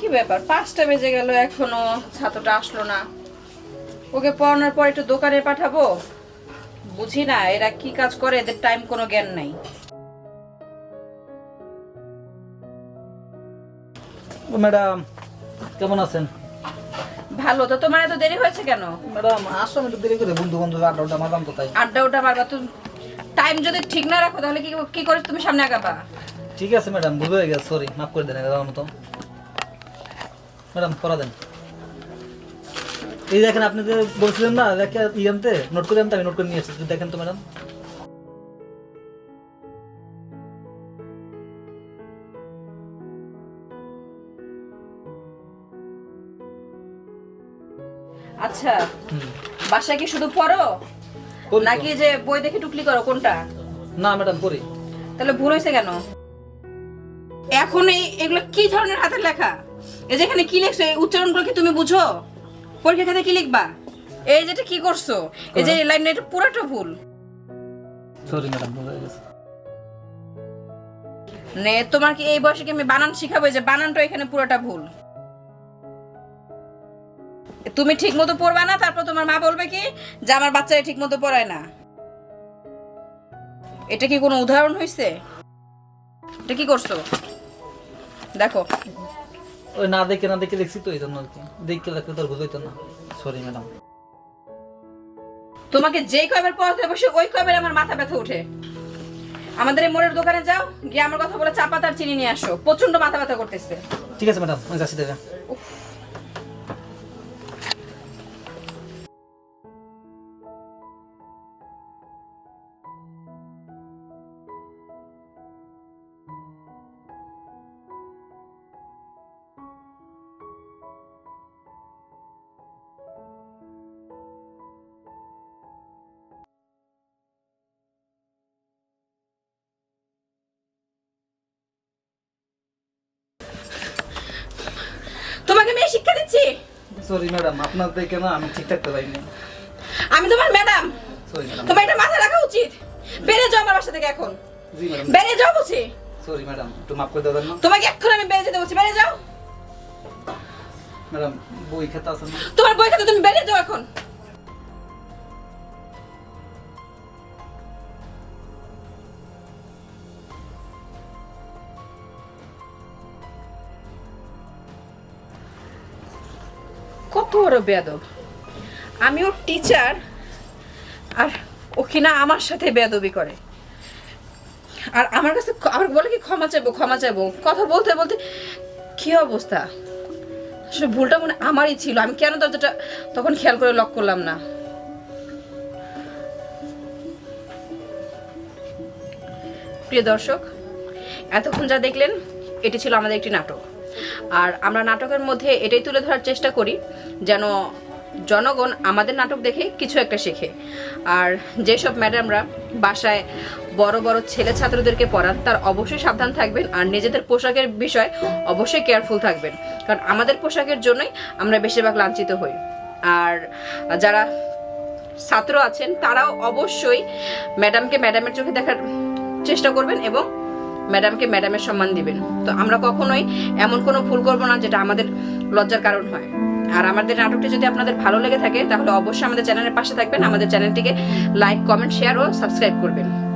কি ব্যাপার? পাঁচটা বেজে গেল এখনও ছাত্রটা আসলো না। ওকে পড়ানোর পর একটু দোকানে পাঠাবো? বুঝি না এরা কি কাজ করে এদের টাইম কোনো জ্ঞান নাই। ম্যাডাম কেমন আছেন? ভালো তো তোমার এত দেরি হয়েছে কেন? ম্যাডাম একটু দেরি করে বন্ধু বান্ধব আড্ডা উড্ডা মারলাম তো তাই। আড্ডা ওটা মারবা তুমি টাইম যদি ঠিক না রাখো তাহলে কি কি করে তুমি সামনে আগাবা? ঠিক আছে ম্যাডাম ভুল হয়ে গেছে সরি মাফ করে দেন মতো। ম্যাডাম করা দেন। এই দেখেন আপনি যে বলছিলেন না দেখে ই নোট করে আমি নোট করে নিয়ে এসেছি দেখেন তো ম্যাডাম। আচ্ছা বাসায় কি শুধু পড়ো? নাকি যে বই দেখে টুকলি করো কোনটা? না ম্যাডাম করি। তাহলে ভুল হয়েছে কেন? এখন এই এগুলো কি ধরনের হাতের লেখা? এই যে এখানে কি লিখছো? এই উচ্চারণগুলো কি তুমি বুঝো? পরীক্ষা খাতে কি লিখবা? এই যেটা কি করছ? এই যে লাইন এটা পুরোটা ভুল। সরি ম্যাডাম ভুল হয়ে গেছে। নে তোমার কি এই বয়সে কি আমি বানান শিখাবো? যে বানানটা এখানে পুরোটা ভুল। তুমি ঠিক মতো পড়বা না তারপর তোমার মা বলবে কি যে আমার বাচ্চারা ঠিক মতো পড়ায় না। এটা কি কোনো উদাহরণ হয়েছে এটা কি করছ? দেখো ওই না দেখে না দেখে দেখছি তো এই জন্য আর কি। দেখতে দেখতে তোর ভুল হইতো না। সরি ম্যাডাম তোমাকে যেই কয়বার পড়াতে বসে ওই কয়বার আমার মাথা ব্যথা ওঠে। আমাদের এই মোড়ের দোকানে যাও গিয়ে আমার কথা বলে চা পাতা আর চিনি নিয়ে আসো। প্রচণ্ড মাথা ব্যথা করতেছে। ঠিক আছে ম্যাডাম আমি যাচ্ছি দেখা সরি ম্যাডাম আপনার দেখে না আমি ঠিক থাকতে পারিনি? আমি তোমার ম্যাডাম সরি ম্যাডাম তোমার এটা মাথা রাখা উচিত? বেড়ে যাও আমার বাসা থেকে এখন। জি ম্যাডাম বেড়ে যাও বুঝি সরি ম্যাডাম একটু মাফ করে দেবেন না? তোমাকে এখন আমি বেড়ে যেতে বলছি বেড়ে যাও। ম্যাডাম বই খাতা আছে না? তোমার বই খাতা তুমি বেড়ে যাও এখন। কত বড় বেদব আমি ওর টিচার আর ও কিনা আমার সাথে বেদবি করে। আর আমার কাছে আমার বলে কি ক্ষমা চাইব ক্ষমা চাইব? কথা বলতে বলতে কি অবস্থা? আসলে ভুলটা মনে আমারই ছিল। আমি কেন দরজাটা তখন খেয়াল করে লক করলাম না। প্রিয় দর্শক, এতক্ষণ যা দেখলেন, এটি ছিল আমাদের একটি নাটক। আর আমরা নাটকের মধ্যে এটাই তুলে ধরার চেষ্টা করি, যেন জনগণ আমাদের নাটক দেখে কিছু একটা শেখে। আর যেসব ম্যাডামরা বাসায় বড় বড় ছেলে ছাত্রদেরকে পড়ান, তার অবশ্যই সাবধান থাকবেন আর নিজেদের পোশাকের বিষয় অবশ্যই কেয়ারফুল থাকবেন। কারণ আমাদের পোশাকের জন্যই আমরা বেশিরভাগ লাঞ্ছিত হই। আর যারা ছাত্র আছেন, তারাও অবশ্যই ম্যাডামকে ম্যাডামের চোখে দেখার চেষ্টা করবেন এবং ম্যাডামকে ম্যাডামের সম্মান দিবেন। তো আমরা কখনোই এমন কোনো ভুল করব না যেটা আমাদের লজ্জার কারণ হয়। আর আমাদের নাটকটি যদি আপনাদের ভালো লেগে থাকে, তাহলে অবশ্যই আমাদের চ্যানেলের পাশে থাকবেন। আমাদের চ্যানেলটিকে লাইক, কমেন্ট, শেয়ার ও সাবস্ক্রাইব করবেন।